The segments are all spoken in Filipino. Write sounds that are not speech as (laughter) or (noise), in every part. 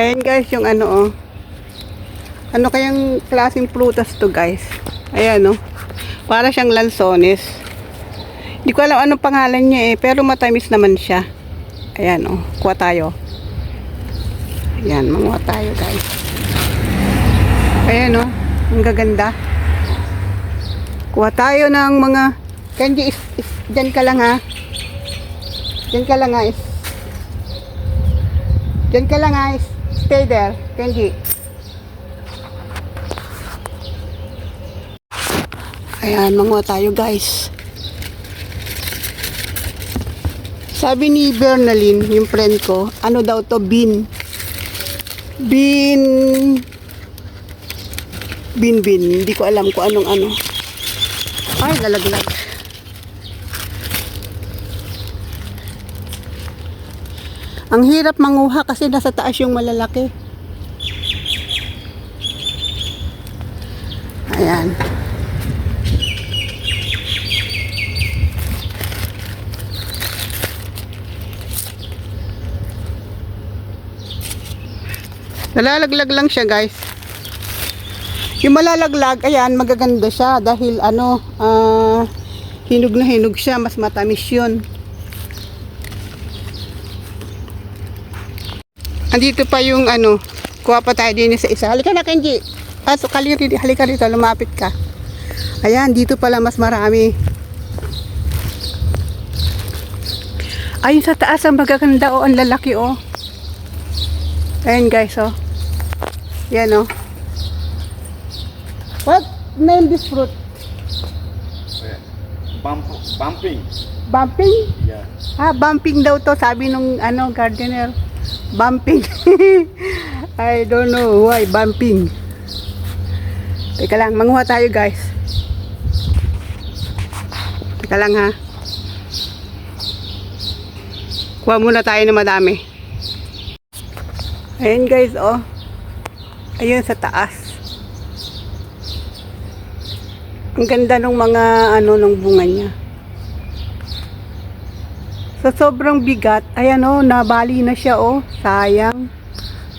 Ayan guys, yung ano oh. Ano kayang klaseng prutas to guys? Ayan oh. Para siyang lansones. Hindi ko alam anong pangalan niya eh, pero matamis naman siya. Ayan oh, kuha tayo. Ayan, manguha tayo guys. Ayan oh, ang gaganda. Kuha tayo ng mga Kenji, is, is, dyan ka lang ha. Dyan ka lang ha. Is, dyan ka lang ha. Is, stay there, Kenji. Ayan, manguha tayo guys. Sabi ni Bernalyn, yung friend ko, ano daw to, bean. Bean. Bean, bean. Hindi ko alam kung anong ano. Ay, lalaglag. Ang hirap manguha kasi nasa taas yung malalaki. Ayan. Nalalaglag lang siya guys. Yung malalaglag, ayan, magaganda siya dahil ano, ah, hinog na hinog siya, mas matamis yun. Andito pa yung ano, kuha pa tayo din sa isa. Halika na Kenji. Pasok ka rito, halika rito, lumapit ka. Ayan, dito pala mas marami. Ayun sa taas, ang magaganda o, ang lalaki o. Ayan guys, oh. Yan, oh. What name this fruit? Bump, bumping. Bumping? Yeah. Ah, bumping daw to, sabi nung ano, gardener. Bumping. (laughs) I don't know why, bumping. Teka lang, manguha tayo guys. Teka lang ha. Kuha muna tayo na madami. Ayan guys, oh. Ayun sa taas. Ang ganda ng mga ano ng bunga niya. Sa sobrang bigat, ayan oh, nabali na siya oh. Sayang.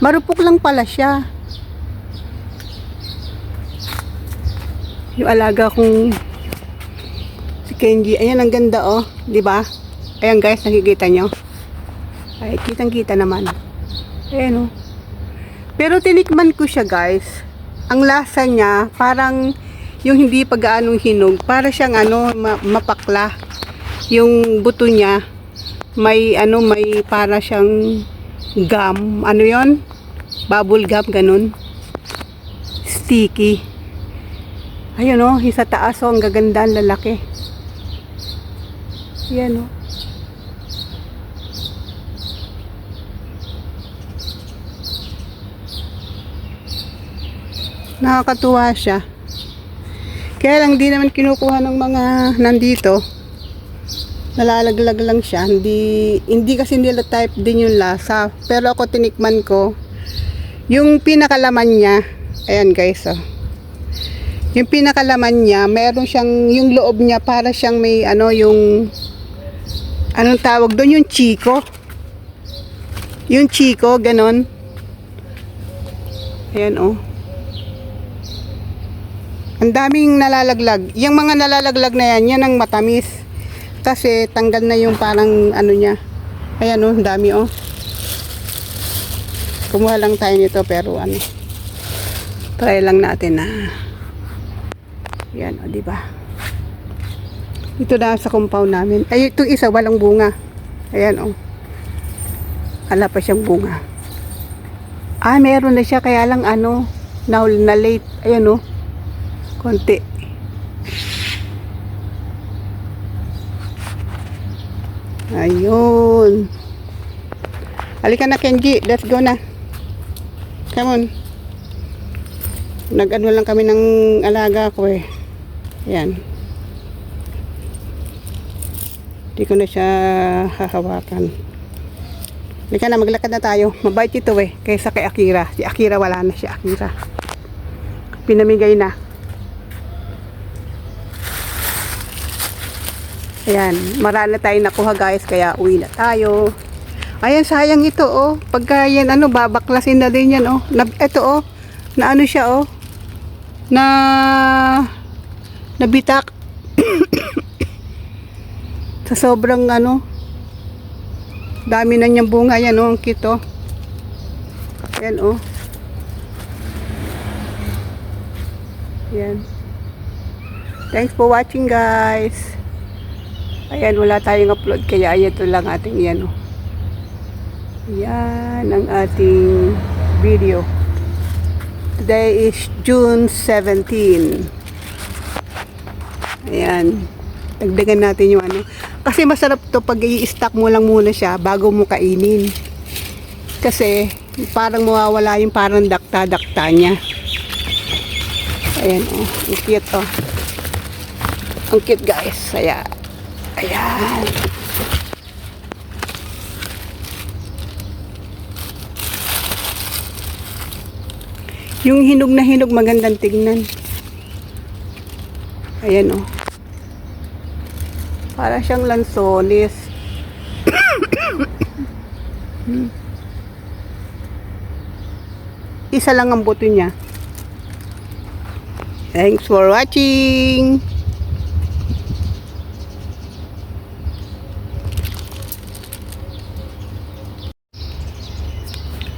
Marupok lang pala siya. Yung alaga kong si Kenji. Ayan, ang ganda oh. ba? Ayan guys, nakikita nyo. Ay, kitang-kita naman. Ayan oh. Pero tinikman ko siya guys. Ang lasa niya, parang yung hindi pa gaanong hinog, para siyang ano, ma- mapakla. Yung buto niya, may ano, may para siyang gum. Ano yon Bubble gum, ganun. Sticky. Ayun oh, sa taas oh, ang gaganda, ang lalaki. Yan oh. Nakakatuwa siya. Kaya lang di naman kinukuha ng mga nandito. Nalalaglag lang siya. Hindi, hindi kasi nila type din yung lasa. Pero ako tinikman ko. Yung pinakalaman niya. Ayan guys oh. Yung pinakalaman niya, meron siyang, yung loob niya para siyang may ano yung, anong tawag doon? Yung chiko. Yung chiko, ganon. Ayan oh. Ang daming nalalaglag. Yung mga nalalaglag na yan, yan ang matamis. Kasi tanggal na yung parang ano niya. Ayan oh, dami oh. Kumuha lang tayo nito pero ano. Try lang natin na. Yan oh, di ba? Ito na sa compound namin. Ay, ito isa walang bunga. Ayan oh. Wala pa siyang bunga. Ah, meron na siya kaya lang ano, na, na late. Ayan oh konti. Ayun. Halika na, Kenji. Let's go na. Come on. Nag-ano lang kami ng alaga ko eh. Yan. Hindi ko na siya hahawakan. Halika na, maglakad na tayo. Mabait ito eh. Kaysa kay Akira. Si Akira wala na si Akira. Pinamigay na. Ayan, marami na tayo nakuha guys, kaya uwi na tayo. Ayan, sayang ito oh. Pagka yan ano, babaklasin na din yan oh. Na, ito oh, na ano siya oh. Na, nabitak. (coughs) Sa sobrang ano, dami na niyang bunga yan oh, ang cute oh. Ayan oh. Ayan. Thanks for watching guys. Ayan, wala tayong upload kaya ito lang ating yan oh. Yan ang ating video. Today is June 17. Ayan. Dagdagan natin yung ano. Kasi masarap to pag i-stack mo lang muna siya bago mo kainin. Kasi parang mawawala yung parang dakta-dakta niya. Ayan oh. Ang cute oh. Ang cute guys. Ayan. Ayan. Yung hinog na hinog magandang tignan. Ayan oh. Para siyang lansones. Isa lang ang buto niya. Thanks for watching.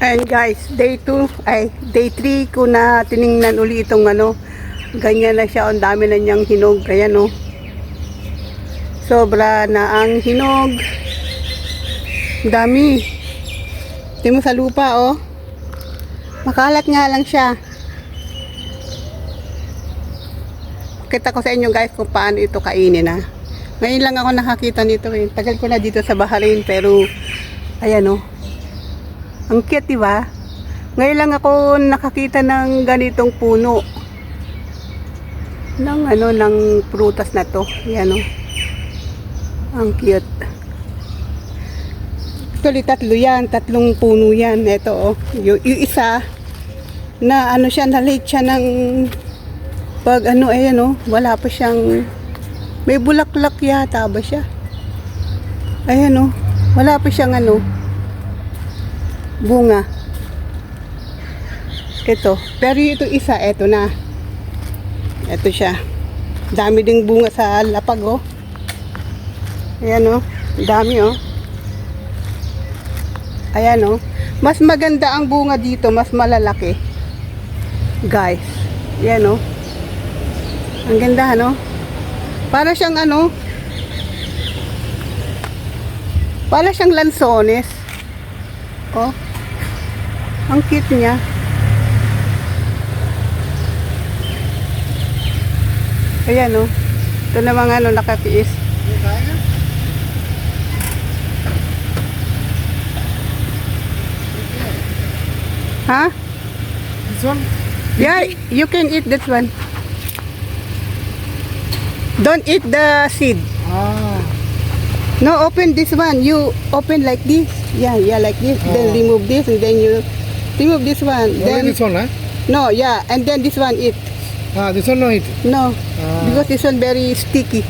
And guys, day 2, ay day 3 ko na tiningnan uli itong ano, ganyan na siya, ang dami na niyang hinog, kaya no. Sobra na ang hinog. Dami. Tingnan mo sa lupa, oh. Makalat nga lang siya. Kita ko sa inyo guys kung paano ito kainin ha. Ngayon lang ako nakakita nito eh. Tagal ko na dito sa Bahrain pero ayan oh. Ang cute, di ba? Ngayon lang ako nakakita ng ganitong puno. Ng ano, ng prutas na to. Yan oh. Ang cute. Actually, tatlo yan. Tatlong puno yan. Ito oh. Yung, yung isa, na ano siya, na-late siya ng pag ano, ayan oh. Wala pa siyang, may bulaklak yata ba siya? Ayan oh. Wala pa siyang ano, bunga. Ito. Pero ito isa, ito na. Ito siya. Dami ding bunga sa lapag, oh. Ayan, oh. Dami, oh. Ayan, oh. Mas maganda ang bunga dito, mas malalaki. Guys. Ayan, oh. Ang ganda, ano? Para siyang, ano, para siyang lansones. Oh. Ang cute niya. Ayan oh. Ito na mga ano nakatiis. Ha? This one? Yeah, you can eat that one. Don't eat the seed. Ah, No, open this one. You open like this. Yeah, yeah, like this. Then Oh. remove this and then you remove this one. only Then this one, huh? no, yeah, and then this one eat. Ah, this one no eat. No, Ah. because this one very sticky.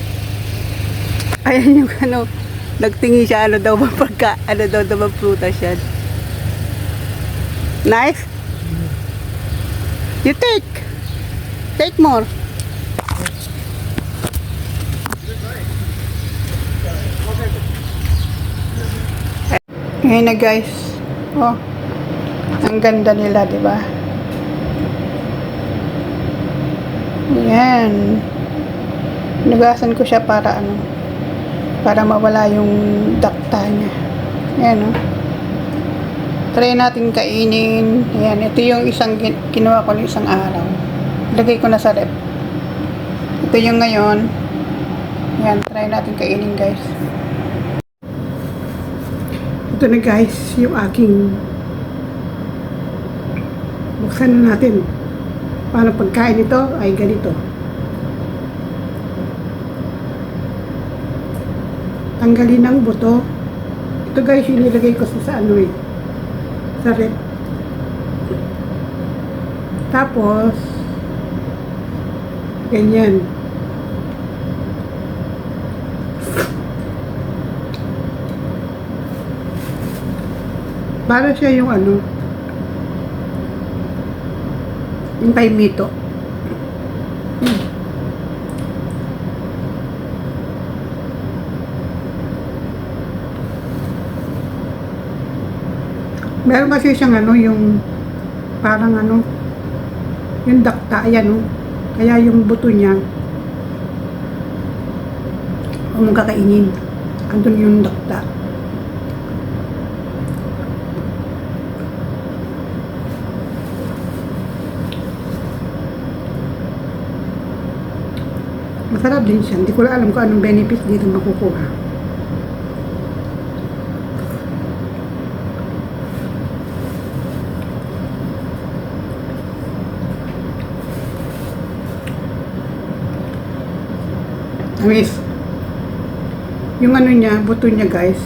Ayan yung (laughs) ano, nagtingin siya ano daw ba pagka, ano daw daw prutas yan. Nice? You take. Take more. Ngayon na guys. Oh. Ang ganda nila, di ba? Yan. Nugasan ko siya para ano, para mawala yung dakta niya. Yan oh. Try natin kainin. Yan, ito yung isang gin- ko ng isang araw. Lagay ko na sa rep. Ito yung ngayon. Yan, try natin kainin guys. Ito na guys, yung aking buksan na natin. Paano pagkain ito ay ganito. Tanggalin ang buto. Ito guys, yung nilagay ko sa, sa ano eh. Sa rep. Tapos, ganyan. Para siya yung ano, yung kay Mito. Hmm. Meron kasi siyang ano, yung parang ano, yung dakta, ayan oh. Kaya yung buto niya, huwag mong kakainin. Andun yung dakta. Masarap din siya. Hindi ko alam kung anong benefits dito makukuha. Tamis. Yung ano niya, buto niya guys.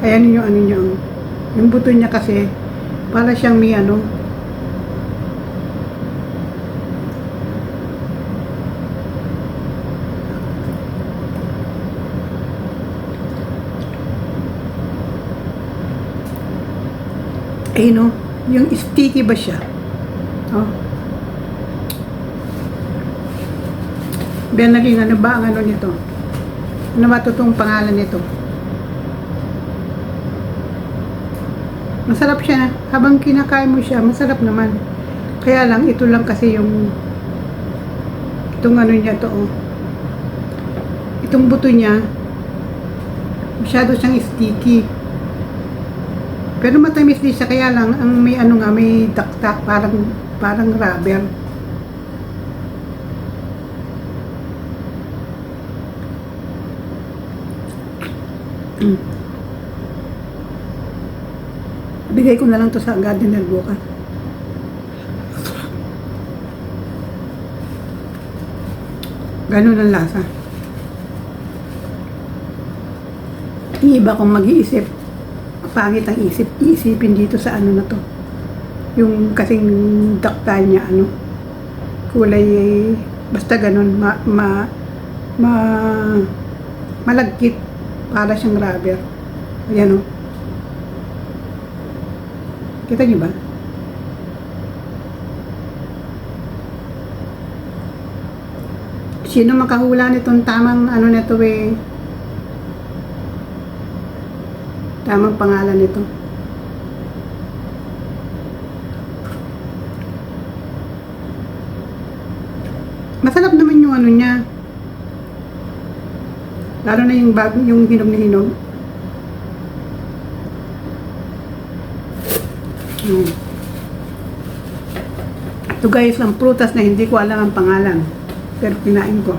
Ayan yung ano niya. Yung buto niya kasi, para siyang may ano, Eh no, yung sticky ba siya? Oh. Benaling, ano ba ang ano nito? Ano ba totoong pangalan nito? Masarap siya. Habang kinakain mo siya, masarap naman. Kaya lang, ito lang kasi yung itong ano niya to, oh. Itong buto niya, masyado siyang sticky. Pero matamis din siya, kaya lang, ang may ano nga, may daktak, parang, parang rubber. (clears throat) Bigay ko na lang to sa gardener bukas. Ganun ang lasa. Yung iba kong mag-iisip, pangit ang isip, iisipin dito sa ano na to. Yung kasing daktal niya, ano, kulay, basta ganun, ma, ma, ma, malagkit, para siyang rubber. Ayan o. Kita niyo ba? Sino makahula nitong tamang ano nito eh? Tamang pangalan nito. Masarap naman yung ano niya. Lalo na yung bag, yung hinog na hinog. Mm. Ito guys, ang prutas na hindi ko alam ang pangalan. Pero kinain ko.